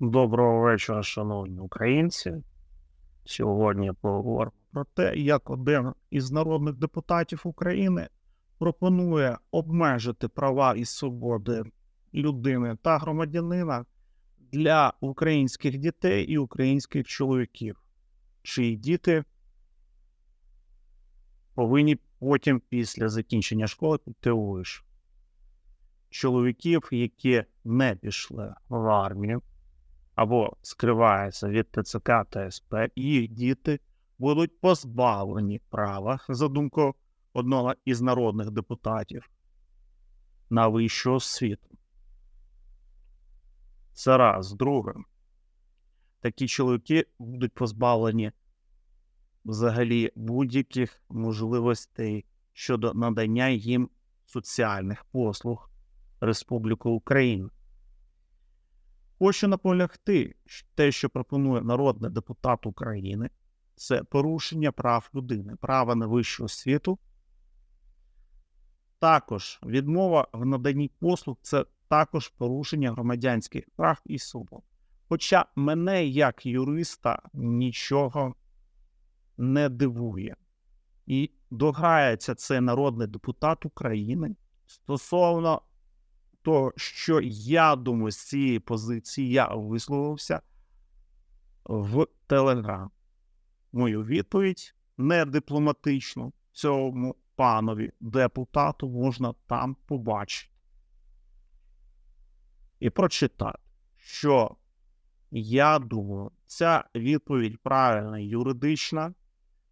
Доброго вечора, шановні українці. Сьогодні поговоримо про те, як один із народних депутатів України пропонує обмежити права і свободи людини та громадянина для українських дітей і українських чоловіків, чиї діти повинні потім після закінчення школи піти у виш. Чоловіків, які не пішли в армію, або скриваються від ТЦК та СП, їх діти будуть позбавлені права, за думкою одного із народних депутатів, на вищу освіту. Це раз. Друге, такі чоловіки будуть позбавлені взагалі будь-яких можливостей щодо надання їм соціальних послуг Республіки Україна. Хочу наполягти, те, що пропонує народний депутат України, це порушення прав людини, права на вищу освіту. Також відмова в наданні послуг це також порушення громадянських прав і свобод. Хоча мене, як юриста, нічого не дивує. І дограється це народний депутат України стосовно того, що я думаю, з цієї позиції я висловився в Телеграм. Мою відповідь не дипломатично цьому панові депутату можна там побачити і прочитати, що я думаю, ця відповідь правильна юридична,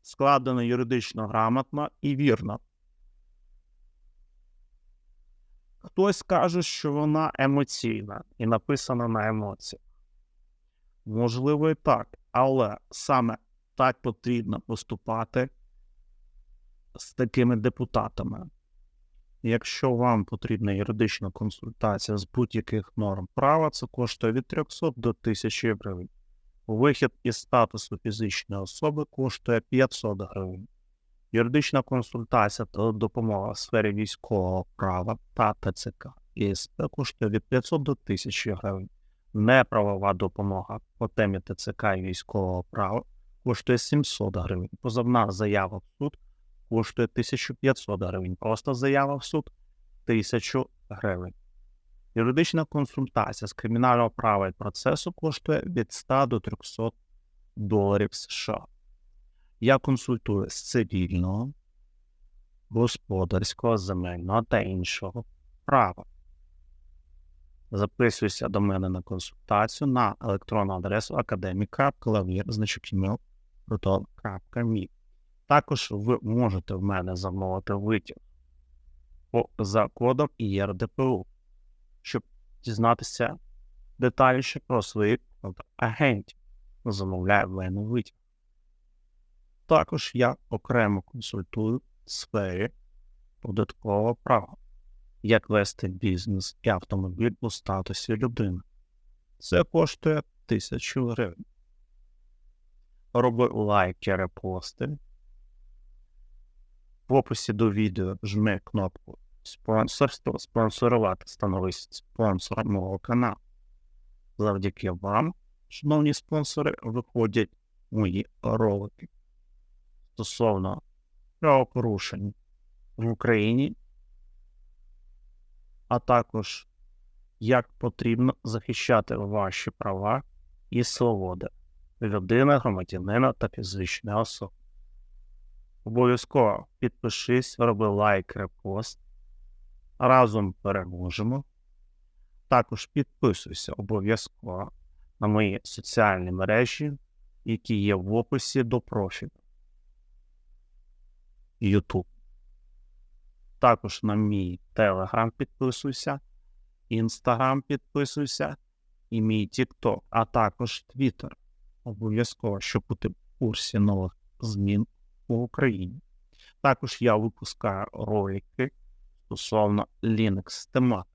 складена юридично грамотно і вірна. Хтось каже, що вона емоційна і написана на емоціях. Можливо, і так, але саме так потрібно поступати з такими депутатами. Якщо вам потрібна юридична консультація з будь-яких норм права, це коштує від 300 до 1000 гривень. Вихід із статусу фізичної особи коштує 500 гривень. Юридична консультація та допомога в сфері військового права та ТЦК ЄСП коштує від 500 до 1000 гривень. Неправова допомога по темі ТЦК і військового права коштує 700 гривень. Позовна заява в суд коштує 1500 гривень. Просто заява в суд 1000 гривень. Юридична консультація з кримінального права і процесу коштує від 100 до 300 доларів США. Я консультую з цивільного, господарського, земельного та іншого права. Записуйся до мене на консультацію на електронну адресу academic.lavir.me. Також ви можете в мене замовити витяг за кодом ЄРДПУ, щоб дізнатися детальніше про своїх агентів. Замовляю в мене витяг. Також я окремо консультую в сфері податкового права, як вести бізнес і автомобіль у статусі людини. Це коштує 1000 гривень. Роби лайки, репости. В описі до відео жми кнопку спонсорство, спонсорувати становись спонсором мого каналу. Завдяки вам, шановні спонсори, виходять мої ролики стосовно правопорушень в Україні, а також як потрібно захищати ваші права і свободи людини, громадянина та фізичної особи. Обов'язково підпишись, роби лайк, репост. Разом переможемо. Також підписуйся обов'язково на мої соціальні мережі, які є в описі до профілю. YouTube. Також на мій Telegram підписуйся, Instagram підписуйся і мій TikTok, а також Twitter. Обов'язково, щоб бути в курсі нових змін в Україні. Також я випускаю ролики стосовно Linux тематики.